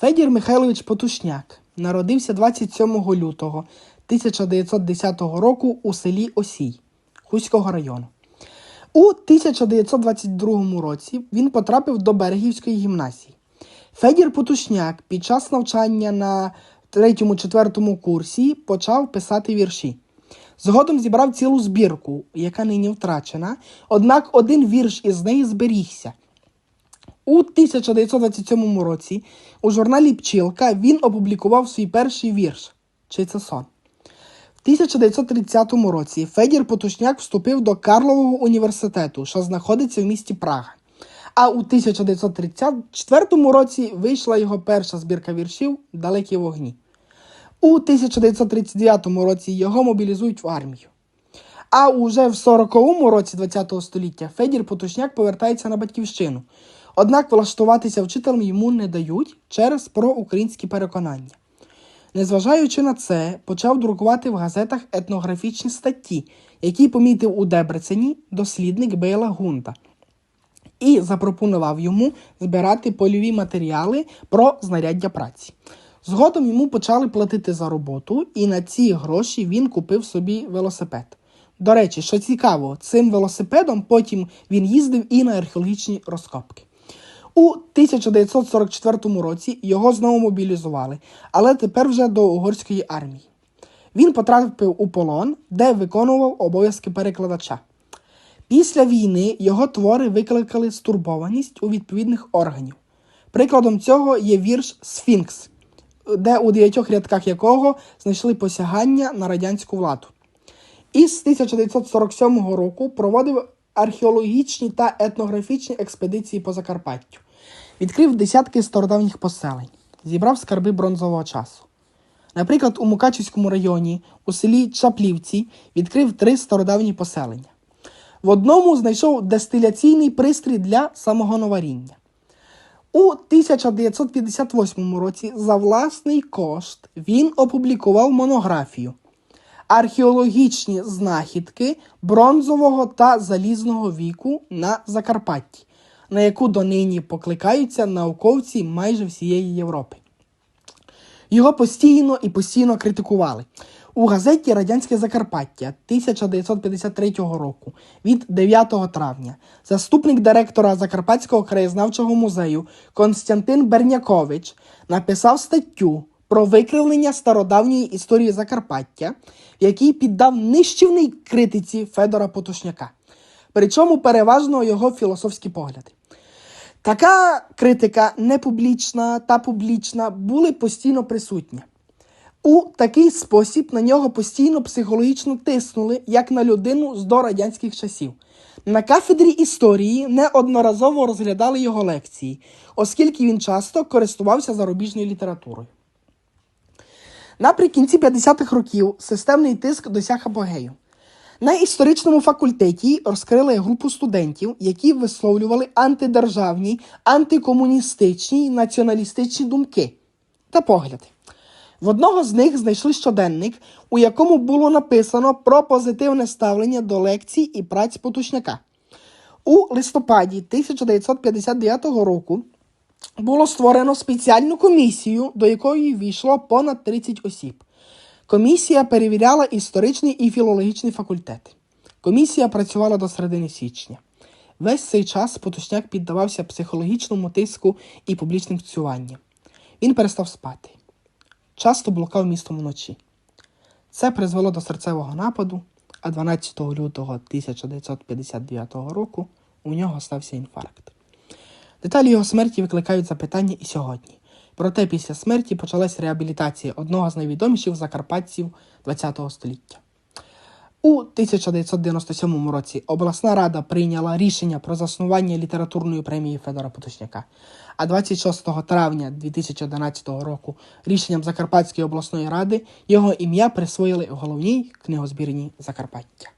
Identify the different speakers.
Speaker 1: Федір Михайлович Потушняк народився 27 лютого 1910 року у селі Осій Хуського району. У 1922 році він потрапив до Берегівської гімназії. Федір Потушняк під час навчання на 3-4 курсі почав писати вірші. Згодом зібрав цілу збірку, яка нині втрачена, однак один вірш із неї зберігся. У 1927 році у журналі Пчілка він опублікував свій перший вірш Чи це сон. В 1930 році Федір Потушняк вступив до Карлового університету, що знаходиться в місті Прага. А у 1934 році вийшла його перша збірка віршів Далекі вогні. У 1939 році його мобілізують в армію. А уже в 40-му році ХХ століття Федір Потушняк повертається на батьківщину. Однак влаштуватися вчителем йому не дають через проукраїнські переконання. Незважаючи на це, почав друкувати в газетах етнографічні статті, які помітив у Дебрецені дослідник Бейла Гунта, і запропонував йому збирати польові матеріали про знаряддя праці. Згодом йому почали платити за роботу, і на ці гроші він купив собі велосипед. До речі, що цікаво, цим велосипедом потім він їздив і на археологічні розкопки. У 1944 році його знову мобілізували, але тепер вже до угорської армії. Він потрапив у полон, де виконував обов'язки перекладача. Після війни його твори викликали стурбованість у відповідних органів. Прикладом цього є вірш Сфінкс, де у дев'ятьох рядках якого знайшли посягання на радянську владу. Із 1947 року проводив археологічні та етнографічні експедиції по Закарпаттю, відкрив десятки стародавніх поселень, зібрав скарби бронзового часу. Наприклад, у Мукачівському районі, у селі Чаплівці, відкрив три стародавні поселення. В одному знайшов дестиляційний пристрій для самогоноваріння. У 1958 році за власний кошт він опублікував монографію Археологічні знахідки бронзового та залізного віку на Закарпатті, на яку донині покликаються науковці майже всієї Європи. Його постійно і постійно критикували. У газеті Радянське Закарпаття 1953 року від 9 травня заступник директора Закарпатського краєзнавчого музею Константин Бернякович написав статтю про викривлення стародавньої історії Закарпаття, в якій піддав нищівній критиці Федора Потушняка, причому переважно його філософські погляди. Така критика непублічна та публічна були постійно присутні. У такий спосіб на нього постійно психологічно тиснули, як на людину з дорадянських часів. На кафедрі історії неодноразово розглядали його лекції, оскільки він часто користувався зарубіжною літературою. Наприкінці 50-х років системний тиск досяг апогею. На історичному факультеті розкрили групу студентів, які висловлювали антидержавні, антикомуністичні, націоналістичні думки та погляди. В одного з них знайшли щоденник, у якому було написано про позитивне ставлення до лекцій і праць Потушняка. У листопаді 1959 року було створено спеціальну комісію, до якої війшло понад 30 осіб. Комісія перевіряла історичний і філологічний факультети. Комісія працювала до середини січня. Весь цей час Потушняк піддавався психологічному тиску і публічним цюванням. Він перестав спати. Часто блукав містом вночі. Це призвело до серцевого нападу, а 12 лютого 1959 року у нього стався інфаркт. Деталі його смерті викликають запитання і сьогодні. Проте після смерті почалась реабілітація одного з найвідоміших закарпатців ХХ століття. У 1997 році обласна рада прийняла рішення про заснування літературної премії Федора Потушняка. А 26 травня 2011 року рішенням Закарпатської обласної ради його ім'я присвоїли в головній книгозбірні Закарпаття.